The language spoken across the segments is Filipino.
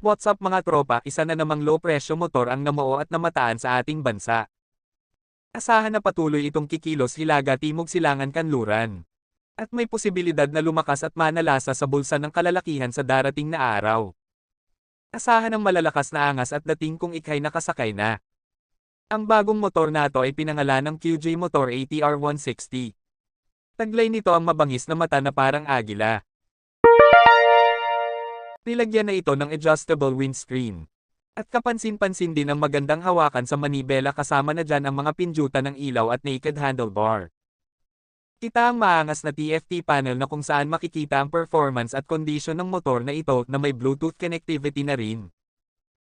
What's up mga tropa, isa na namang low presyo motor ang namuo at namataan sa ating bansa. Asahan na patuloy itong kikilos Hilaga Timog Silangan Kanluran. At may posibilidad na lumakas at manalasa sa bulsa ng kalalakihan sa darating na araw. Asahan ng malalakas na angas at dating kung ikay nakasakay na. Ang bagong motor na ito ay pinangalan ng QJ Motor ATR 160. Taglay nito ang mabangis na mata na parang agila. Nilagyan na ito ng adjustable windscreen. At kapansin-pansin din ang magandang hawakan sa manibela kasama na dyan ang mga pinjutan ng ilaw at naked handlebar. Kita ang maangas na TFT panel na kung saan makikita ang performance at condition ng motor na ito na may Bluetooth connectivity na rin.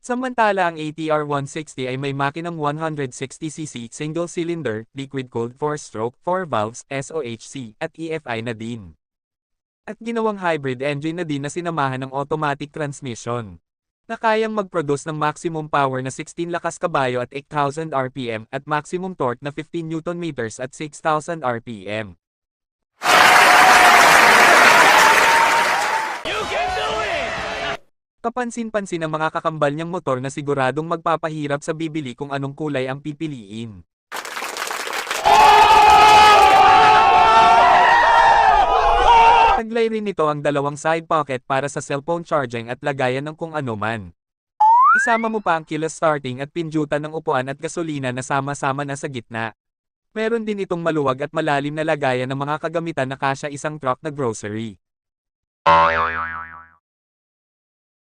Samantala ang ATR 160 ay may makinang 160cc single-cylinder, liquid-cooled 4-stroke, 4 valves, SOHC, at EFI na din. At ginawang hybrid engine na din na sinamahan ng automatic transmission. Na kayang mag-produce ng maximum power na 16 lakas kabayo at 8,000 RPM at maximum torque na 15 Nm at 6,000 RPM. Kapansin-pansin ang mga kakambal niyang motor na siguradong magpapahirap sa bibili kung anong kulay ang pipiliin. Taglay rin nito ang dalawang side pocket para sa cellphone charging at lagayan ng kung ano man. Isama mo pa ang keyless starting at pinjutan ng upuan at gasolina na sama-sama na sa gitna. Meron din itong maluwag at malalim na lagayan ng mga kagamitan na kasya isang truck na grocery.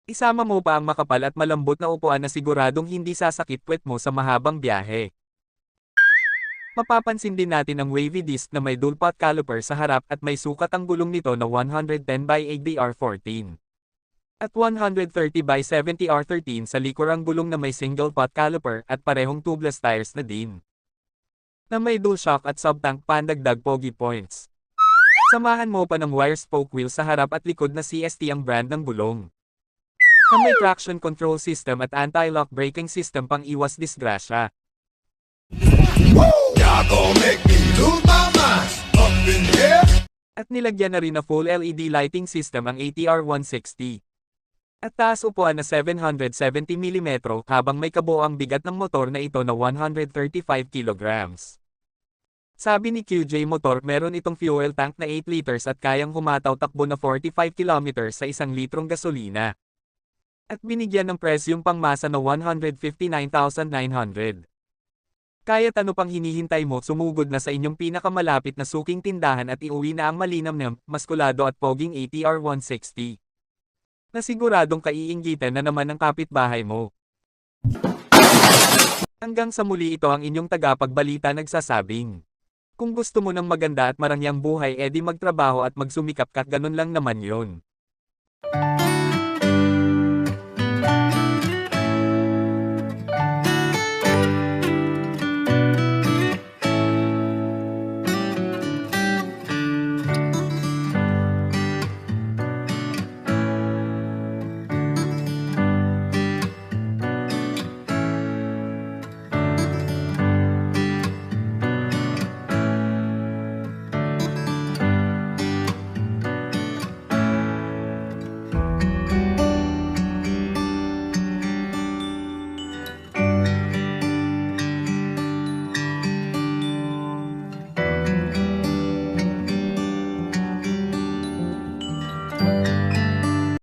Isama mo pa ang makapal at malambot na upuan na siguradong hindi sasakit puwet mo sa mahabang biyahe. Mapapansin din natin ang wavy disc na may dual pot caliper sa harap at may sukat ang gulong nito na 110 by 8 R14. At 130 by 70 R13 sa likod ang gulong na may single pot caliper at parehong tubeless tires na din. Na may dual shock at sub-tank pandagdag pogi points. Samahan mo pa ng wire spoke wheel sa harap at likod na CST ang brand ng gulong. Na may traction control system at anti-lock braking system pang iwas disgrasya. Y'all gon' make. At nilagyan na rin na full LED lighting system ang ATR 160. At taas upuan na 770mm habang may kabuoang bigat ng motor na ito na 135 kg. Sabi ni QJ Motor meron itong fuel tank na 8 liters at kayang humataw takbo na 45 km sa isang litrong gasolina. At binigyan ng presyong pangmasa na 159,900. Kaya't ano pang hinihintay mo sumugod na sa inyong pinakamalapit na suking tindahan at iuwi na ang malinam na, maskulado at poging ATR 160. Na siguradong na naman ng kapitbahay mo. Hanggang sa muli ito ang inyong tagapagbalita nagsasabing. Kung gusto mo ng maganda at marangyang buhay edi magtrabaho at magsumikap kat ganun lang naman yon.